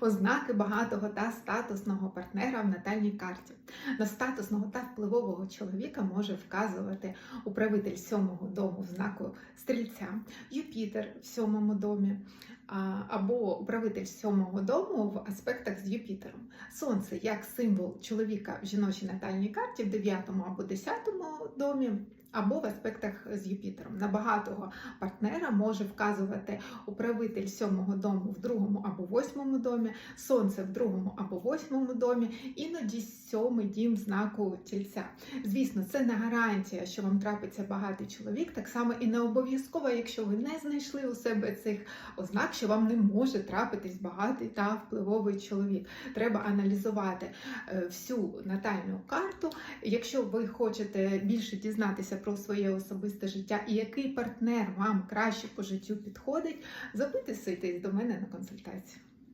Ознаки багатого та статусного партнера в натальній карті. На статусного та впливового чоловіка може вказувати управитель сьомого дому в знаку стрільця, Юпітер в сьомому домі. Або управитель сьомого дому в аспектах з Юпітером. Сонце як символ чоловіка в жіночій натальній карті в 9 або 10 домі, або в аспектах з Юпітером. На багатого партнера може вказувати управитель сьомого дому в другому або восьмому домі, сонце в другому або восьмому домі, іноді сьомий дім знаку тільця. Звісно, це не гарантія, що вам трапиться багатий чоловік, так само і не обов'язково, якщо ви не знайшли у себе цих ознак, що вам не може трапитись багатий та впливовий чоловік. Треба аналізувати е, всю натальну карту. Якщо ви хочете більше дізнатися про своє особисте життя і який партнер вам краще по життю підходить, записуйтесь до мене на консультацію.